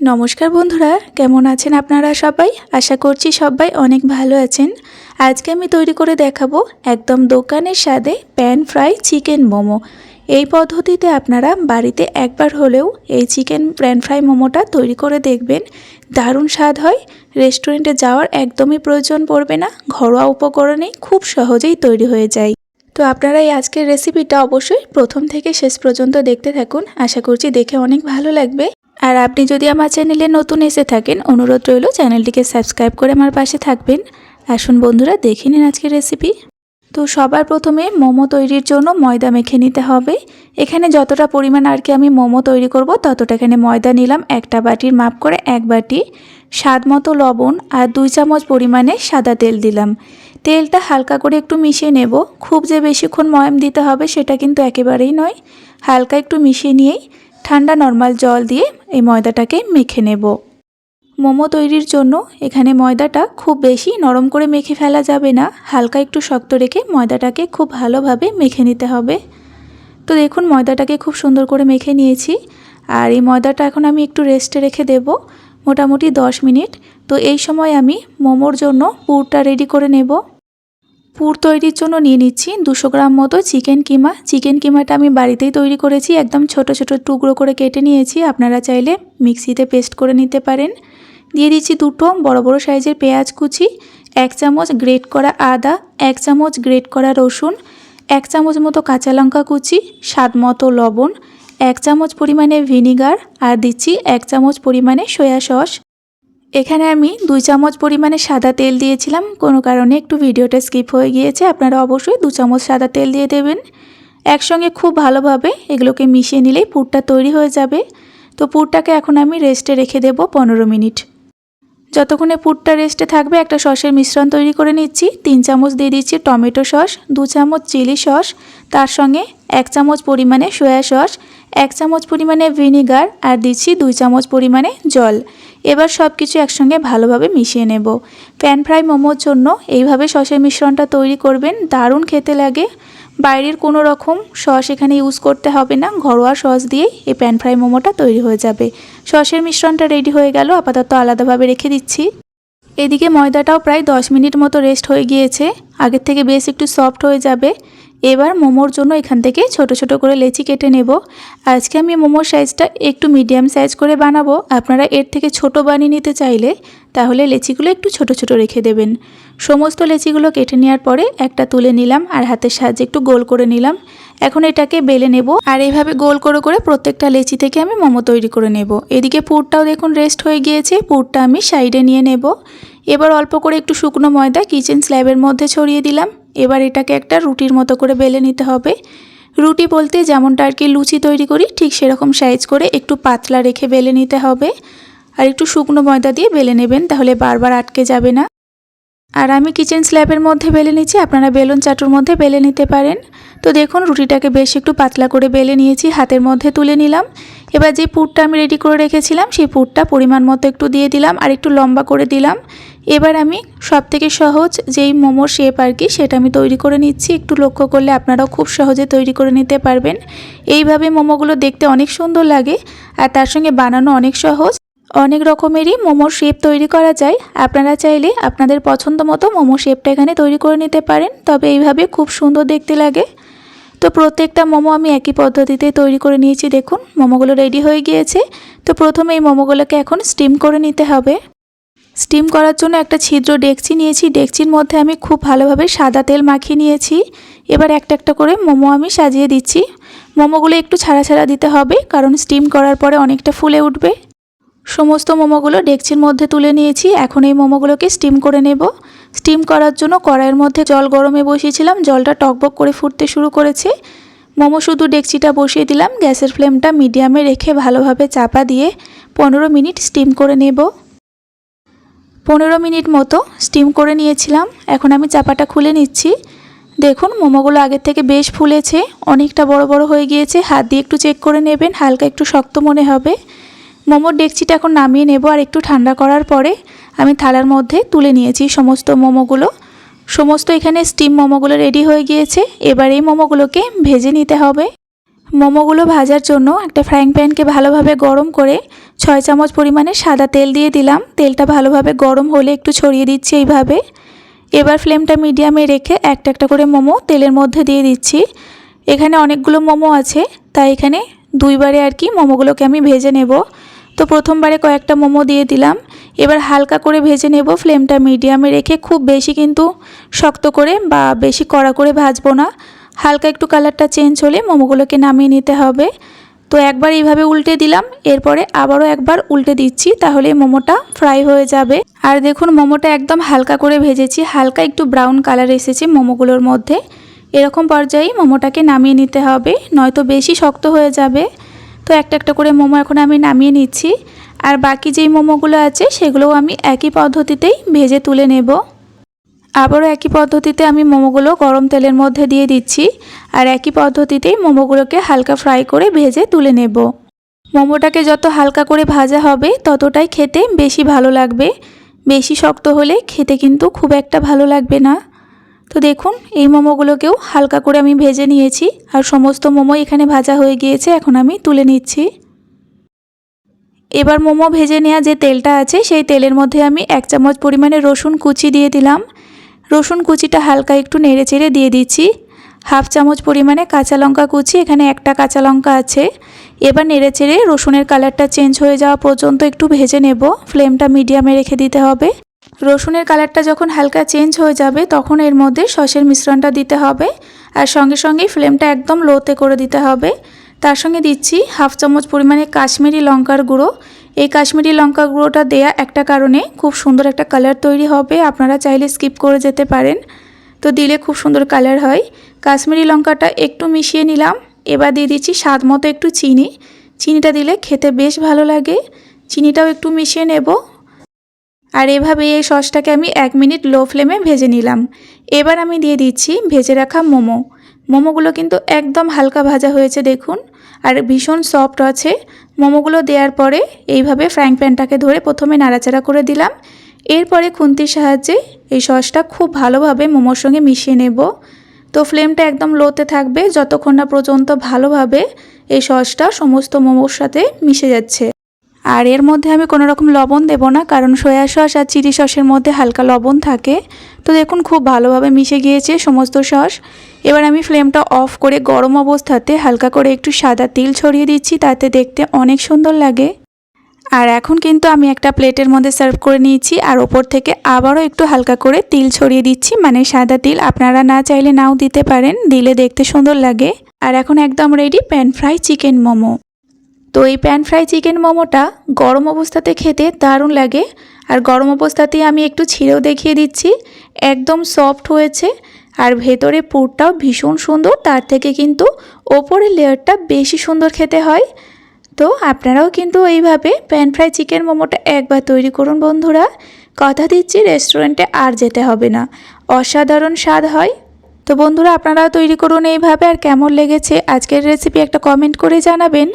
নমস্কার বন্ধুরা, কেমন আছেন আপনারা সবাই? আশা করছি সবাই অনেক ভালো আছেন। আজকে আমি তৈরি করে দেখাবো একদম দোকানের স্বাদে প্যান ফ্রাই চিকেন মোমো। এই পদ্ধতিতে আপনারা বাড়িতে একবার হলেও এই চিকেন প্যান ফ্রাই মোমোটা তৈরি করে দেখবেন। দারুণ স্বাদ হয় রেস্টুরেন্টে যাওয়ার একদমই প্রয়োজন পড়বে না, ঘরোয়া উপকরণেই খুব সহজেই তৈরি হয়ে যায়। তো আপনারা এই আজকের রেসিপিটা অবশ্যই প্রথম থেকে শেষ পর্যন্ত দেখতে থাকুন। আশা করছি দেখে অনেক ভালো লাগবে। আর আপনি যদি আমার চ্যানেলে নতুন এসে থাকেন, অনুরোধ রইল চ্যানেলটিকে সাবস্ক্রাইব করে আমার পাশে থাকবেন। আসুন বন্ধুরা, দেখে নিন আজকের রেসিপি। তো সবার প্রথমে মোমো তৈরির জন্য ময়দা মেখে নিতে হবে। এখানে যতটা পরিমাণ আর কি আমি মোমো তৈরি করব, ততটা এখানে ময়দা নিলাম একটা বাটির মাপ করে এক বাটি। স্বাদ মতো লবণ আর দুই চামচ পরিমাণে সাদা তেল দিলাম। তেলটা হালকা করে একটু মিশিয়ে নেব। খুব যে বেশিক্ষণ ময়াম দিতে হবে সেটা কিন্তু একেবারেই নয়। হালকা একটু মিশিয়ে নিয়েই ঠান্ডা নর্মাল জল দিয়ে এই ময়দাটাকে মেখে নেব। মোমো তৈরির জন্য এখানে ময়দাটা খুব বেশি নরম করে মেখে ফেলা যাবে না, হালকা একটু শক্ত রেখে ময়দাটাকে খুব ভালোভাবে মেখে নিতে হবে। তো দেখুন ময়দাটাকে খুব সুন্দর করে মেখে নিয়েছি, আর এই ময়দাটা এখন আমি একটু রেস্টে রেখে দেব, মোটামুটি 10 মিনিট। তো এই সময় আমি মোমোর জন্য পুরটা রেডি করে নেব। পুর তৈরির জন্য নিয়ে নিচ্ছি। দুশো গ্রাম মতো চিকেন কিমা। চিকেন কিমাটা আমি বাড়িতেই তৈরি করেছি। একদম ছোট ছোট টুকরো করে কেটে নিয়েছি। আপনারা চাইলে মিক্সিতে পেস্ট করে নিতে পারেন। দিয়ে দিচ্ছি দুটো বড় বড় সাইজের পেঁয়াজ কুচি, এক চামচ গ্রেট করা আদা, এক চামচ গ্রেট করা রসুন, এক চামচ মতো কাঁচা লঙ্কা কুচি, স্বাদ মতো লবণ, এক চামচ পরিমাণে ভিনিগার, আর দিচ্ছি এক চামচ পরিমাণে সয়া সস। এখানে আমি দুই চামচ পরিমাণে সাদা তেল দিয়েছিলাম। কোনো কারণে একটু ভিডিওটা স্কিপ হয়ে গিয়েছে, আপনারা অবশ্যই দু চামচ সাদা তেল দিয়ে দেবেন। একসঙ্গে খুব ভালোভাবে এগুলোকে মিশিয়ে নিলেই পুরটা তৈরি হয়ে যাবে। তো পুরটাকে এখন আমি রেস্টে রেখে দেব পনেরো মিনিট। যতক্ষণে পুরটা রেস্টে থাকবে, একটা সসের মিশ্রণ তৈরি করে নিচ্ছি। তিন চামচ দিয়ে দিচ্ছি টমেটো সস, দু চামচ চিলি সস, তার সঙ্গে এক চামচ পরিমাণে সয়া সস, এক চামচ পরিমাণে ভিনিগার আর দিচ্ছি দুই চামচ পরিমাণে জল। এবার সব কিছু একসঙ্গে ভালোভাবে মিশিয়ে নেব। প্যান ফ্রাই মোমোর জন্য এইভাবে সসের মিশ্রণটা তৈরি করবেন, দারুণ খেতে লাগে। বাইরের কোনো রকম সস এখানে ইউজ করতে হবে না। ঘরোয়া সস দিয়েই এই প্যান ফ্রাই মোমোটা তৈরি হয়ে যাবে। সসের মিশ্রণটা রেডি হয়ে গেল। আপাতত আলাদাভাবে রেখে দিচ্ছি। এদিকে ময়দাটাও প্রায় 10 মিনিট মতো রেস্ট হয়ে গিয়েছে। আগের থেকে বেশ একটু সফট হয়ে যাবে। এবার মোমোর জন্য এখান থেকে ছোট ছোট করে লেচি কেটে নেব। আজকে আমি মোমোর সাইজটা একটু মিডিয়াম সাইজ করে বানাবো। আপনারা এর থেকে ছোট বানিয়ে নিতে চাইলে তাহলে লেচিগুলো একটু ছোট ছোট রেখে দেবেন। সমস্ত লেচিগুলো কেটে নেওয়ার পরে একটা তুলে নিলাম আর হাতের সাহায্যে একটু গোল করে নিলাম। এখন এটাকে বেলে নেব আর এইভাবে গোল করে করে প্রত্যেকটা লেচি থেকে আমি মোমো তৈরি করে নেব। এদিকে পুরটাও দেখুন রেস্ট হয়ে গিয়েছে, পুরটা আমি সাইডে নিয়ে নেব। এবার অল্প করে একটু শুকনো ময়দা কিচেন স্ল্যাবের মধ্যে ছড়িয়ে দিলাম। এবার এটাকে একটা রুটির মতো করে বেলে নিতে হবে। রুটি বলতে যেমনটা আর কি লুচি তৈরি করি, ঠিক সেরকম সাইজ করে একটু পাতলা রেখে বেলে নিতে হবে। আর একটু শুকনো ময়দা দিয়ে বেলে নেবেন, তাহলে বারবার আটকে যাবে না। আর আমি কিচেন স্ল্যাবের মধ্যে বেলে নিচ্ছি আপনারা বেলুন চাটুর মধ্যে বেলে নিতে পারেন। তো দেখুন, রুটিটাকে বেশ একটু পাতলা করে বেলে নিয়েছি, হাতের মধ্যে তুলে নিলাম। এবার যে পুরটা আমি রেডি করে রেখেছিলাম, সেই পুরটা পরিমাণ মতো একটু দিয়ে দিলাম আর একটু লম্বা করে দিলাম। এবার আমি সব থেকে সহজ যেই মোমোর শেপ আর কি, সেটা আমি তৈরি করে নিচ্ছি। একটু লক্ষ্য করলে আপনারাও খুব সহজে তৈরি করে নিতে পারবেন। এইভাবে মোমোগুলো দেখতে অনেক সুন্দর লাগে আর তার সঙ্গে বানানো অনেক সহজ। অনেক রকমেরই মোমোর শেপ তৈরি করা যায়। আপনারা চাইলে আপনাদের পছন্দ মতো মোমো শেপটা এখানে তৈরি করে নিতে পারেন, তবে এইভাবে খুব সুন্দর দেখতে লাগে। তো প্রত্যেকটা মোমো আমি একই পদ্ধতিতে তৈরি করে নিয়েছি, দেখুন, মোমোগুলো রেডি হয়ে গিয়েছে। তো প্রথমে এই মোমোগুলোকে এখন স্টিম করে নিতে হবে। স্টিম করার জন্য একটা ছিদ্র ডেকচি নিয়েছি, ডেকচির মধ্যে আমি খুব ভালোভাবে সাদা তেল মাখিয়ে নিয়েছি। এবার একটা একটা করে মোমো আমি সাজিয়ে দিচ্ছি। মোমোগুলো একটু ছাড়া ছাড়া দিতে হবে, কারণ স্টিম করার পরে অনেকটা ফুলে উঠবে। সমস্ত মোমোগুলো ডেকচির মধ্যে তুলে নিয়েছি। এখন এই মোমোগুলোকে স্টিম করে নেব। স্টিম করার জন্য কড়াইয়ের মধ্যে জল গরমে বসিয়েছিলাম। জলটা টকবক করে ফুটতে শুরু করেছে। মোমো শুধু ডেকচিটা বসিয়ে দিলাম। গ্যাসের ফ্লেমটা মিডিয়ামে রেখে ভালোভাবে চাপা দিয়ে পনেরো মিনিট স্টিম করে নেব। পনেরো মিনিট মতো স্টিম করে নিয়েছিলাম। এখন আমি চাপাটা খুলে নিচ্ছি। দেখুন, মোমোগুলো আগের থেকে বেশ ফুলেছে। অনেকটা বড় বড় হয়ে গিয়েছে। হাত দিয়ে একটু চেক করে নেবেন। হালকা একটু শক্ত মনে হবে। মোমোর ডেকচিটা এখন নামিয়ে নেব আর একটু ঠান্ডা করার পরে আমি থালার মধ্যে তুলে নিয়েছি সমস্ত মোমোগুলো। সমস্ত এখানে স্টিম মোমোগুলো রেডি হয়ে গিয়েছে। এবার এই মোমোগুলোকে ভেজে নিতে হবে। মোমোগুলো ভাজার জন্য একটা ফ্রাইং প্যানকে ভালোভাবে গরম করে ছয় চামচ পরিমাণে সাদা তেল দিয়ে দিলাম। তেলটা ভালোভাবে গরম হলে একটু ছড়িয়ে দিচ্ছি এইভাবে। এবার ফ্লেমটা মিডিয়ামে রেখে একটা একটা করে মোমো তেলের মধ্যে দিয়ে দিচ্ছি। এখানে অনেকগুলো মোমো আছে, তাই এখানে দুইবারে আর কি মোমোগুলোকে আমি ভেজে নেব। তো প্রথমবারে কয়েকটা মোমো দিয়ে দিলাম। এবার হালকা করে ভেজে নেব, ফ্লেমটা মিডিয়ামে রেখে খুব বেশি কিন্তু শক্ত করে বা বেশি কড়া করে ভাজবো না। হালকা একটু কালারটা চেঞ্জ হলে মোমোগুলোকে নামিয়ে নিতে হবে। তো একবার এইভাবে উল্টে দিলাম, এরপরে আবারও একবার উল্টে দিচ্ছি, তাহলে মোমোটা ফ্রাই হয়ে যাবে। আর দেখুন, মোমোটা একদম হালকা করে ভেজেছি, হালকা একটু ব্রাউন কালার এসেছে মোমোগুলোর মধ্যে। এরকম পর্যায়ে মোমোটাকে নামিয়ে নিতে হবে, নয়তো বেশি শক্ত হয়ে যাবে। তো একটা একটা করে মোমো এখন আমি নামিয়ে নিচ্ছি। আর বাকি যেই মোমোগুলো আছে, সেগুলোও আমি একই পদ্ধতিতেই ভেজে তুলে নেব। আবারও একই পদ্ধতিতে আমি মোমোগুলো গরম তেলের মধ্যে দিয়ে দিচ্ছি। আর একই পদ্ধতিতেই মোমোগুলোকে হালকা ফ্রাই করে ভেজে তুলে নেব। মোমোটাকে যত হালকা করে ভাজা হবে, ততটাই খেতে বেশি ভালো লাগবে। বেশি শক্ত হলে খেতে কিন্তু খুব একটা ভালো লাগবে না। তো দেখুন, এই মোমোগুলোকেও হালকা করে আমি ভেজে নিয়েছি আর সমস্ত মোমো এখানে ভাজা হয়ে গিয়েছে, এখন আমি তুলে নিচ্ছি। এবার মোমো ভেজে নেওয়া যে তেলটা আছে, সেই তেলের মধ্যে আমি এক চামচ পরিমাণে রসুন কুচি দিয়ে দিলাম। রসুন কুচিটা হালকা একটু নেড়ে চেড়ে দিয়ে দিচ্ছি। হাফ চামচ পরিমাণে কাঁচা লঙ্কা কুচি, এখানে একটা কাঁচা লঙ্কা আছে। এবার নেড়ে চেড়ে রসুনের কালারটা চেঞ্জ হয়ে যাওয়া পর্যন্ত একটু ভেজে নেব। ফ্লেমটা মিডিয়ামে রেখে দিতে হবে। রসুনের কালারটা যখন হালকা চেঞ্জ হয়ে যাবে, তখন এর মধ্যে সসের মিশ্রণটা দিতে হবে আর সঙ্গে সঙ্গেই ফ্লেমটা একদম লোতে করে দিতে হবে। তার সঙ্গে দিচ্ছি হাফ চামচ পরিমাণে কাশ্মীরি লঙ্কার গুঁড়ো। এই কাশ্মীরি লঙ্কা গুঁড়োটা দেয়া একটা কারণে খুব সুন্দর একটা কালার তৈরি হবে, আপনারা চাইলে স্কিপ করে যেতে পারেন। তো দিলে খুব সুন্দর কালার হয়। কাশ্মীরি লঙ্কাটা একটু মিশিয়ে নিলাম, এবার দিয়ে দিচ্ছি স্বাদ মতো একটু চিনি। চিনিটা দিলে খেতে বেশ ভালো লাগে। চিনিটাও একটু মিশিয়ে নেব আর এভাবে এই সসটাকে আমি এক মিনিট লো ফ্লেমে ভেজে নিলাম। এবার আমি দিয়ে দিচ্ছি ভেজে রাখা মোমো। মোমোগুলো কিন্তু একদম হালকা ভাজা হয়েছে দেখুন, আর ভীষণ সফট আছে। মোমোগুলো দেওয়ার পরে এইভাবে ফ্রাইং প্যানটাকে ধরে প্রথমে নাড়াচাড়া করে দিলাম। এরপরে খুন্তির সাহায্যে এই সসটা খুব ভালোভাবে মোমোর সঙ্গে মিশিয়ে নেব। তো ফ্লেমটা একদম লোতে থাকবে, যতক্ষণ না পর্যন্ত ভালোভাবে এই সসটা সমস্ত মোমোর সাথে মিশে যাচ্ছে। আর এর মধ্যে আমি কোনো রকম লবণ দেব না, কারণ সয়া সস আর চিলি সসের মধ্যে হালকা লবণ থাকে। তো দেখুন, খুব ভালোভাবে মিশে গিয়েছে সমস্ত সস। এবার আমি ফ্লেমটা অফ করে গরম অবস্থাতে হালকা করে একটু সাদা তিল ছড়িয়ে দিচ্ছি, তাতে দেখতে অনেক সুন্দর লাগে। আর এখন কিন্তু আমি একটা প্লেটের মধ্যে সার্ভ করে নিয়েছি, আর ওপর থেকে আবারও একটু হালকা করে তিল ছড়িয়ে দিচ্ছি মানে সাদা তিল। আপনারা না চাইলে নাও দিতে পারেন, দিলে দেখতে সুন্দর লাগে। আর এখন একদম ready pan fry chicken momo তো এই প্যান ফ্রাই চিকেন মোমোটা গরম অবস্থাতে খেতে দারুণ লাগে। আর গরম অবস্থাতেই আমি একটু ছিঁড়েও দেখিয়ে দিচ্ছি। একদম সফট হয়েছে আর ভেতরে পুরটাও ভীষণ সুন্দর, তার থেকে কিন্তু ওপরের লেয়ারটা বেশি সুন্দর খেতে হয়। তো আপনারাও কিন্তু এইভাবে প্যান ফ্রাই চিকেন মোমোটা একবার তৈরি করুন বন্ধুরা। কথা দিচ্ছি রেস্টুরেন্টে আর যেতে হবে না। অসাধারণ স্বাদ হয়। তো বন্ধুরা, আপনারাও তৈরি করুন এইভাবে। আর কেমন লেগেছে আজকের রেসিপি একটা কমেন্ট করে জানাবেন।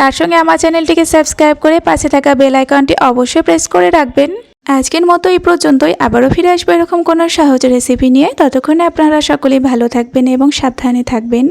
তার সঙ্গে আমার চ্যানেলটিকে সাবস্ক্রাইব করে পাশে থাকা বেল আইকনটি অবশ্যই প্রেস করে রাখবেন। আজকের মতো এই পর্যন্তই। আবারও ফিরে আসব এরকম কোনো সহজ রেসিপি নিয়ে। ততক্ষণে আপনারা সকলেই ভালো থাকবেন এবং সাবধানে থাকবেন।